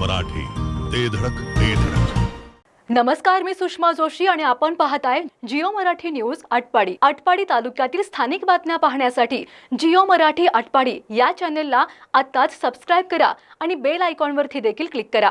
मराठी. ते धडक ते धडक. नमस्कार मी सुषमा जोशी आणि आपण पाहताय जिओ मराठी न्यूज आटपाडी. आटपाडी तालुक्यातील स्थानिक बातम्या पाहण्यासाठी जिओ मराठी आटपाडी या चॅनेलला आत्ताच सबस्क्राईब करा आणि बेल आयकॉनवरती देखील क्लिक करा.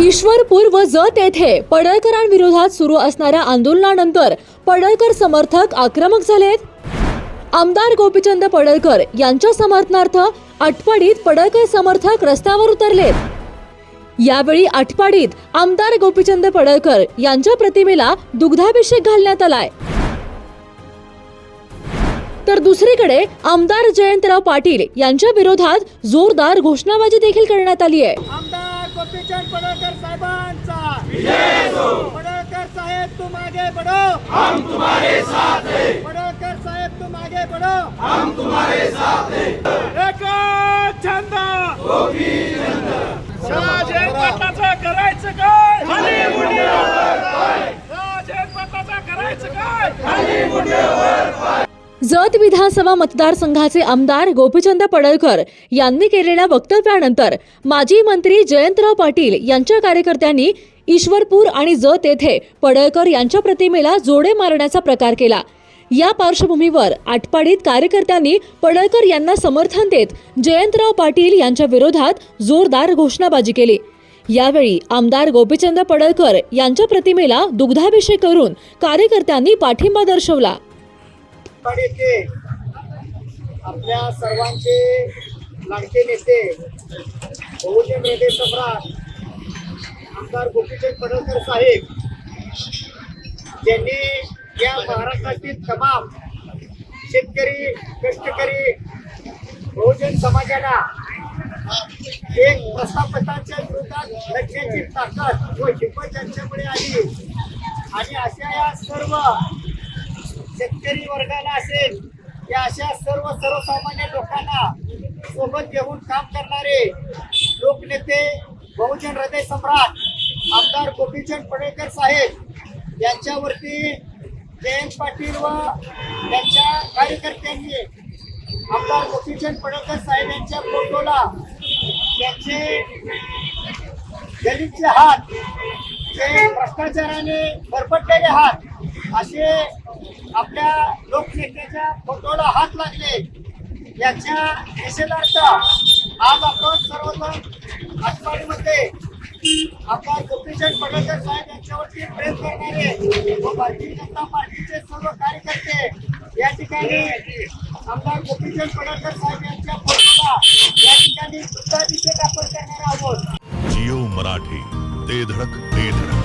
ईश्वरपूर व जत येथे पडळकरांविरोधात सुरू असणाऱ्या आंदोलनानंतर पडळकर समर्थक आक्रमक झालेत. आमदार गोपीचंद पडळकर यांच्या समर्थनार्थ आटपाडीत पडळकर समर्थक रस्त्यावर उतरलेत. यावेळी आटपाडीत आमदार गोपीचंद पडळकर यांच्या प्रतिमेला दुग्धाभिषेक घालण्यात आलाय. तर दुसरीकडे आमदार जयंतराव पाटील यांच्या विरोधात जोरदार घोषणाबाजी देखील करण्यात आली आहे. गोपीचंद पडळकर साहेबांचा. पडळकर साहेब तू मागे पडो. हम तुम्हारे साथ है पडळकर साहेब तू मागे पडो. हम तुम्हारे साथ है एक छंद राजेश पाटलाचं करायचं काय? खाली मुंड्यावर राजेश पाटलाचं करायचं काय? खाली मुंड्यावर जत विधानसभा मतदारसंघाचे आमदार गोपीचंद पडळकर यांनी केलेल्या वक्तव्यानंतर माजी मंत्री जयंतराव पाटील यांच्या कार्यकर्त्यांनी ईश्वरपूर आणि जत येथे पडळकर यांच्या प्रतिमेला जोडे मारण्याचा प्रकार केला. या पार्श्वभूमीवर आटपाडीत कार्यकर्त्यांनी पडळकर यांना समर्थन देत जयंतराव पाटील यांच्या विरोधात जोरदार घोषणाबाजी केली. यावेळी आमदार गोपीचंद पडळकर यांच्या प्रतिमेला दुग्धाभिषेक करून कार्यकर्त्यांनी पाठिंबा दर्शवला. येथे आपल्या सर्वांचे लाडके नेते बहुजन हृदय सम्राट आमदार गोपीचंद पडळकर साहेब ज्यांनी या महाराष्ट्रातील तमाम शेतकरी कष्टकरी बहुजन समाजाला एक प्रस्थापितांच्या विरोधात लढण्याची ताकद व हिंमत त्यांच्यामुळे आली. आणि अशा या सर्व शेतकरी वर्गाला असेल या अशा सर्व सर्वसामान्य लोकांना सोबत घेऊन काम करणारे लोकनेते बहुजन हृदय सम्राट आमदार गोपीचंद पडळकर साहेब यांच्यावरती जयंत पाटील व त्यांच्या कार्यकर्त्यांनी आमदार गोपीचंद पडळकर साहेब यांच्या फोटोला त्यांचे दलितचे हात जे भ्रष्टाचाराने भरपटलेले हात असे आपल्या लोकनेत्याच्या फोटोला हात लागले. याच्या निषेधार्थ आज आपण सर्वजण आटपाडीमध्ये आपला गोपीचंद पडळकर साहेब यांच्यावरती प्रेम करणारे व भारतीय जनता पार्टीचे सर्व कार्यकर्ते या ठिकाणी आमदार गोपीचंद पडळकर साहेब यांच्या फोटोला या ठिकाणी वृत्ताभिषेक आपण करणार आहोत. जिओ मराठी ते धडक ते धडक.